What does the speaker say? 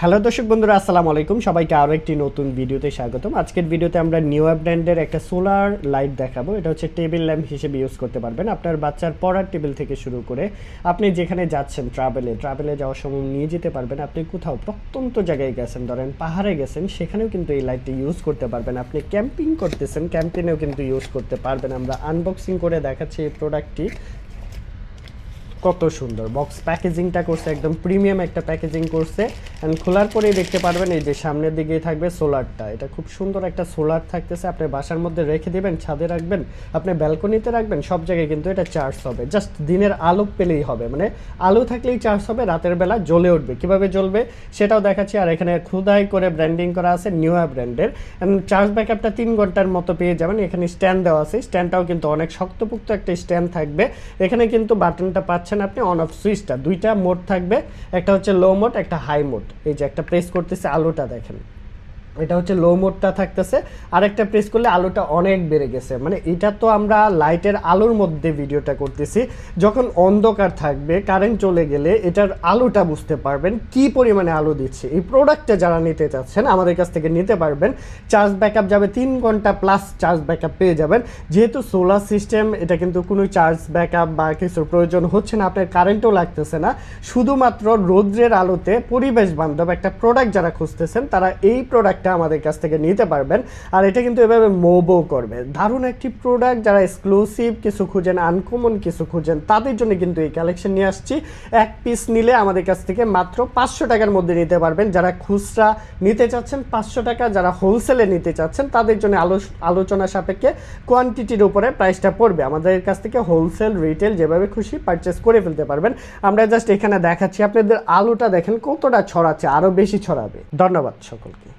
Hello দর্শক বন্ধুরা, আসসালামু আলাইকুম। সবাইকে আরও একটি নতুন ভিডিওতে স্বাগতম। আজকের ভিডিওতে আমরা নিউ ব্র্যান্ডের একটা সোলার লাইট দেখাবো। এটা হচ্ছে টেবিল ল্যাম্প হিসেবে ইউজ করতে পারবেন আপনার বাচ্চার পড়ার টেবিল থেকে শুরু করে। আপনি যেখানে যাচ্ছেন ট্রাভেলে ট্রাভেলে যাওয়ার সময় নিয়ে যেতে পারবেন। আপনি কোথাও প্রত্যন্ত জায়গায় গেছেন, ধরেন পাহাড়ে গেছেন, সেখানেও কিন্তু এই লাইটটি ইউজ করতে পারবেন। আপনি ক্যাম্পিং করতেছেন ক্যাম্পিংয়েও কিন্তু ইউজ করতে পারবেন। আমরা আনবক্সিং করে দেখাচ্ছি এই প্রোডাক্টটি কত সুন্দর। বক্স প্যাকেজিংটা করছে, একদম প্রিমিয়াম একটা প্যাকেজিং করছে। অ্যান্ড খোলার পরেই দেখতে পারবেন এই যে সামনের দিকেই থাকবে সোলারটা। এটা খুব সুন্দর একটা সোলার থাকতেছে। আপনি বাসার মধ্যে রেখে দিবেন, ছাদে রাখবেন, আপনি ব্যালকনিতে রাখবেন, সব জায়গায় কিন্তু এটা চার্জ হবে। জাস্ট দিনের আলো পেলেই হবে। মানে আলো থাকলেই চার্জ হবে, রাতের বেলা জ্বলে উঠবে। কীভাবে জ্বলবে সেটাও দেখাচ্ছি। আর এখানে খুদাই করে ব্র্যান্ডিং করা আছে নিউয়া ব্র্যান্ডের চার্জ ব্যাকআপটা তিন ঘণ্টার মতো পেয়ে যাবেন। এখানে স্ট্যান্ড দেওয়া আছে। স্ট্যান্ডটাও কিন্তু অনেক শক্তপোক্ত একটা স্ট্যান্ড থাকবে। এখানে কিন্তু বাটনটা পাচ্ছেন আপনি অন অফ সুইচটা দুইটা মোড থাকবে, একটা হচ্ছে লো মোড একটা হাই মোড এই যে একটা প্রেস করতেছে, আলোটা দেখেন। এটা হচ্ছে লো মোডটা থাকতেছে। আরেকটা প্রেস করলে আলোটা অনেক বেড়ে গেছে। মানে এটা তো আমরা লাইটের আলোর মধ্যে ভিডিওটা করতেছি। যখন অন্ধকার থাকবে কারেন্ট চলে গেলে এটার আলোটা বুঝতে পারবেন কি পরিমাণে আলো দিচ্ছে। এই প্রোডাক্টটা যারা নিতে চাচ্ছেন, আমাদের কাছ থেকে নিতে পারবেন। চার্জ ব্যাকআপ যাবে তিন ঘণ্টা প্লাস চার্জ ব্যাকআপ পেয়ে যাবেন। যেহেতু সোলার সিস্টেম এটা কিন্তু কোনো চার্জ ব্যাকআপ বা কিছুর প্রয়োজন হচ্ছে না, আপনার কারেন্টও লাগতেছে না। শুধুমাত্র রৌদ্রের আলোতে পরিবেশ বান্ধব একটা প্রোডাক্ট যারা খুঁজতেছেন, তারা এই প্রোডাক্টটা আমাদের কাছ থেকে নিতে পারবেন। আর এটা কিন্তু এভাবে মোবো করবে। দারুণ একটি প্রোডাক্ট যারা এক্সক্লুসিভ কিছু খুঁজেন আনকমন কিছু খুঁজেন, তাদের জন্য কিন্তু এই কালেকশন নিয়ে আসছি। এক পিস নিলে আমাদের কাছ থেকে মাত্র পাঁচশো টাকার মধ্যে নিতে পারবেন। যারা খুচরা নিতে চাচ্ছেন, পাঁচশো টাকা। যারা হোলসেলে নিতে চাচ্ছেন, তাদের জন্য আলো, আলোচনা সাপেক্ষে কোয়ান্টিটির উপরে প্রাইসটা পড়বে। আমাদের কাছ থেকে হোলসেল রিটেল যেভাবে খুশি পারচেস করে ফেলতে পারবেন। আমরা জাস্ট এখানে দেখাচ্ছি। আপনাদের আলোটা দেখেন কতটা ছড়াচ্ছে আরও বেশি ছড়াবে। ধন্যবাদ সকলকে।